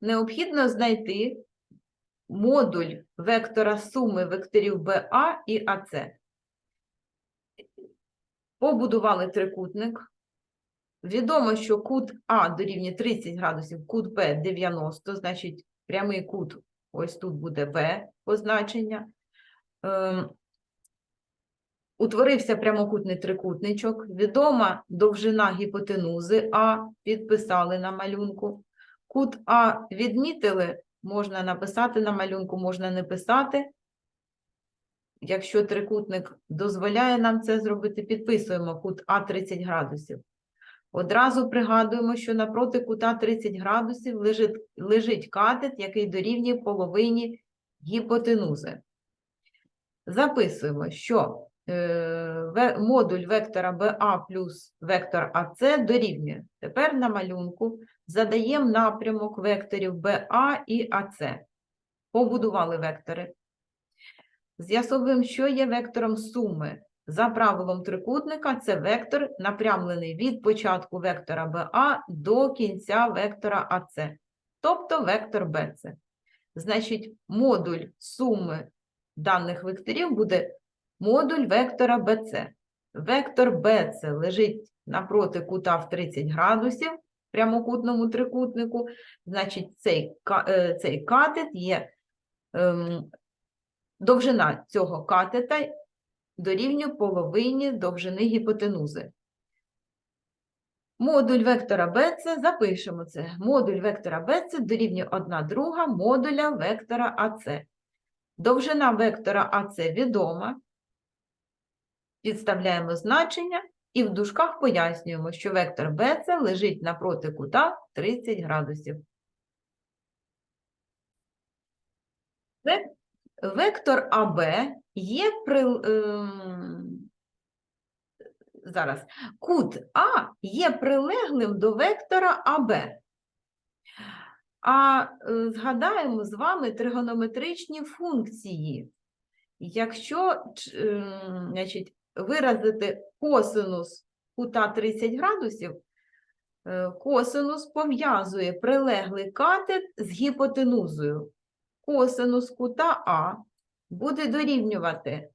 необхідно знайти модуль вектора суми векторів БА і АЦ. Побудували трикутник. Відомо, що кут А дорівнює 30 градусів, кут Б 90, значить прямий кут ось тут буде Б позначення. Ем, Утворився прямокутний трикутничок. Відома довжина гіпотенузи А, підписали на малюнку. Кут А відмітили, можна написати на малюнку, можна не писати. Якщо трикутник дозволяє нам це зробити, підписуємо кут А 30 градусів. Одразу пригадуємо, що напроти кута 30 градусів лежить, лежить катет, який дорівнює половині гіпотенузи. Записуємо, що модуль вектора BA плюс вектор AC дорівнює. Тепер на малюнку задаємо напрямок векторів BA і AC. Побудували вектори. З'ясовуємо, що є вектором суми. За правилом трикутника це вектор, напрямлений від початку вектора BA до кінця вектора AC, тобто вектор BC. Значить, модуль суми даних векторів буде модуль вектора BC. Вектор BC лежить напроти кута в 30 градусів в прямокутному трикутнику. Значить, цей, е, цей катет є ем, довжина цього катета дорівнює половині довжини гіпотенузи. Модуль вектора BC, запишемо це. Модуль вектора BC дорівнює 1 друга модуля вектора AC. Довжина вектора AC відома. Підставляємо значення і в дужках пояснюємо, що вектор BC лежить напроти кута 30 градусів. Вектор АБ є при... ем, Зараз. Кут А є прилеглим до вектора АБ. А е, згадаємо з вами тригонометричні функції. Якщо ем, значить, виразити косинус кута 30 градусів, е, косинус пов'язує прилеглий катет з гіпотенузою. Косинус кута А буде дорівнювати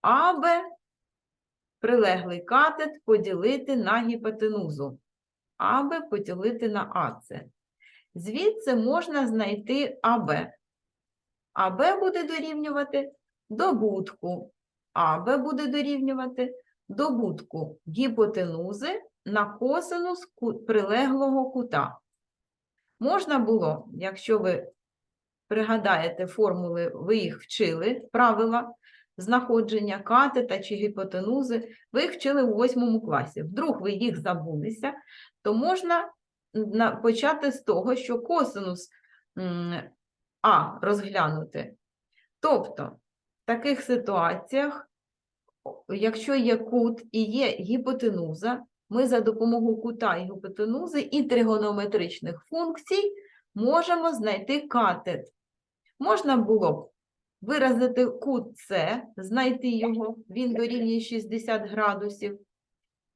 АБ прилеглий катет поділити на гіпотенузу, АБ поділити на АЦ. Звідси можна знайти АБ. АБ буде дорівнювати добутку. АБ буде дорівнювати добутку гіпотенузи на косинус прилеглого кута. Можна було, якщо ви пригадаєте формули, ви їх вчили, правила знаходження катета чи гіпотенузи, ви їх вчили у восьмому класі. Вдруг ви їх забулися, то можна почати з того, що косинус А розглянути. Тобто, в таких ситуаціях, якщо є кут і є гіпотенуза, ми за допомогою кута і гіпотенузи і тригонометричних функцій можемо знайти катет. Можна було б виразити кут С, знайти його, він дорівнює 60 градусів,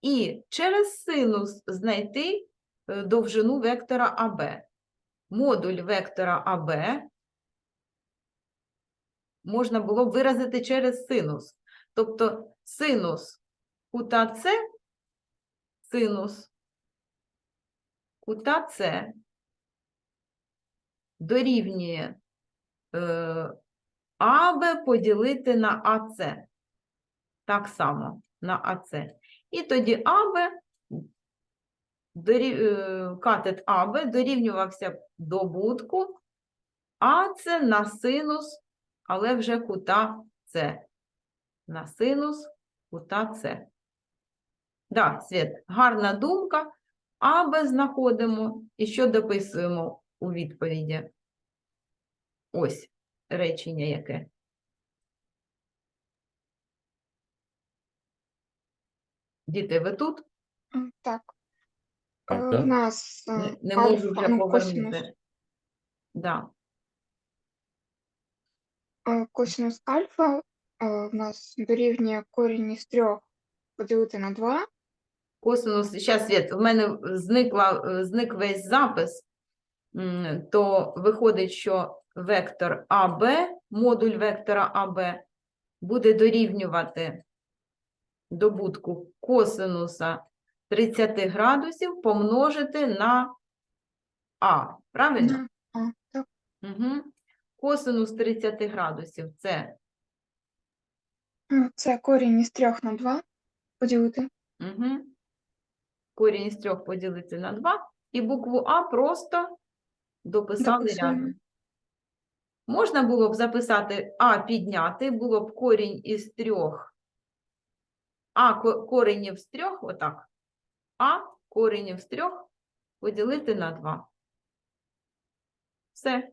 і через синус знайти е, довжину вектора АБ. Модуль вектора АБ можна було б виразити через синус. Тобто синус кута С, синус кута С дорівнює е, АБ поділити на АЦ. Так само на АЦ. І тоді дорів- е, катет АБ дорівнювався б добутку АЦ на синус, але вже кута С. На синус кута С. Да, Світ, гарна думка. АБ знаходимо. І що дописуємо у відповіді? Ось речення яке. Діти, ви тут? Так. Е, так. В нас е, Не, не можу вже ну, повернути. Да. Косинус альфа в нас дорівнює корінь із трьох поділити на 2. Косинус, зараз, Світ, в мене зникла, зник весь запис. то виходить, що вектор АБ, модуль вектора АБ буде дорівнювати добутку косинуса 30 градусів помножити на А. Правильно? А, так. Угу. Косинус 30 градусів це Це корінь із 3 на 2 поділити. угу. корінь із 3 поділити на 2, і букву А просто дописали Дописуємо. рядом. Можна було б записати А підняти, було б корінь із 3. А ко- коренів з 3, отак. А коренів з 3 поділити на 2. Все.